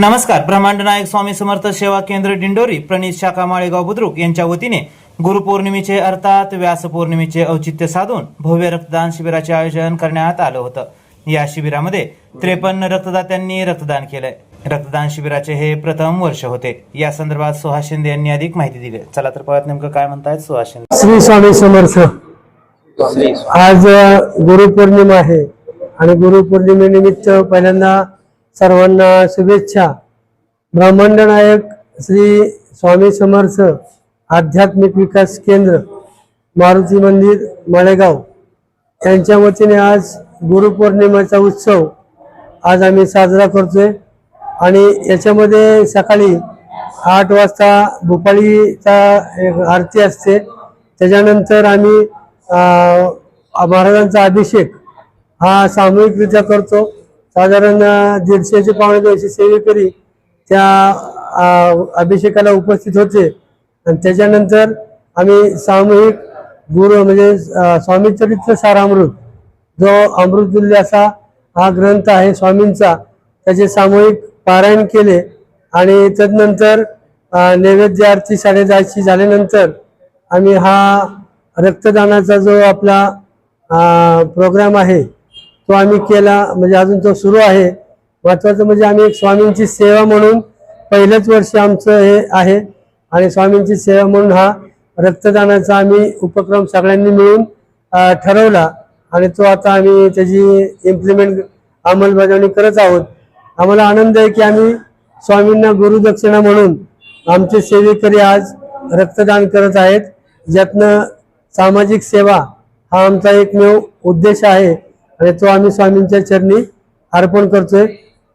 नमस्कार. ब्रह्मांड नायक स्वामी समर्थ सेवा केंद्र दिंडोरी प्रणित शाखा माळेगाव बुद्रुक यांच्या वतीने गुरुपौर्णिमेचे अर्थात व्यास पौर्णिमेचे औचित्य साधून भव्य रक्तदान शिबिराचे आयोजन करण्यात आलं होतं. या शिबिरामध्ये त्रेपन्न रक्तदात्यांनी रक्तदान केलंय. रक्तदान शिबिराचे हे प्रथम वर्ष होते. या संदर्भात सुहास शिंदे यांनी अधिक माहिती दिली. चला तर पाहत नेमकं काय म्हणतायत सुहास शिंदे. श्री स्वामी समर्थ आज गुरुपौर्णिमा आहे आणि गुरुपौर्णिमेनिमित्त पहिल्यांदा सर्वांना शुभेच्छा. ब्रह्मांडनायक श्री स्वामी समर्थ आध्यात्मिक विकास केंद्र मारुती मंदिर माळेगाव. यांच्या वतीने आज गुरुपौर्णिमेचा उत्सव आज आम्ही साजरा करतोय. आणि याच्यामध्ये सकाळी आठ वाजता भोपाळीचा आरती असते. त्याच्यानंतर आम्ही महाराजांचा अभिषेक हा सामूहिकरित्या करतो. साधारण दीडशेचे पावणे दोनशे सेवेकरी त्या अभिषेकाला उपस्थित होते. आणि त्याच्यानंतर आम्ही सामूहिक गुरु म्हणजे स्वामी चरित्र सारामृत जो अमृतुल्य असा हा ग्रंथ आहे स्वामींचा त्याचे सामूहिक पारायण केले. आणि तदनंतर नैवेद्य आरती साडेदहाची झाल्यानंतर आम्ही हा रक्तदानाचा जो आपला प्रोग्राम आहे तो आम्ही केला म्हणजे अजून तो सुरू आहे. महत्वाचं म्हणजे आम्ही एक स्वामींची सेवा म्हणून पहिलंच वर्ष आमचं हे आहे. आणि स्वामींची सेवा म्हणून हा रक्तदानाचा आम्ही उपक्रम सगळ्यांनी मिळून ठरवला. आणि तो आता आम्ही त्याची इम्प्लिमेंट अंमलबजावणी करत आहोत. आम्हाला आनंद आहे की आम्ही स्वामींना गुरुदक्षिणा म्हणून आमचे सेवेकरी आज रक्तदान करत आहेत. ज्यातनं सामाजिक सेवा हा आमचा एकमेव उद्देश आहे. तो आम्ही स्वामींच्या चरणी अर्पण करतोय.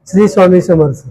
श्री स्वामी समर्थ.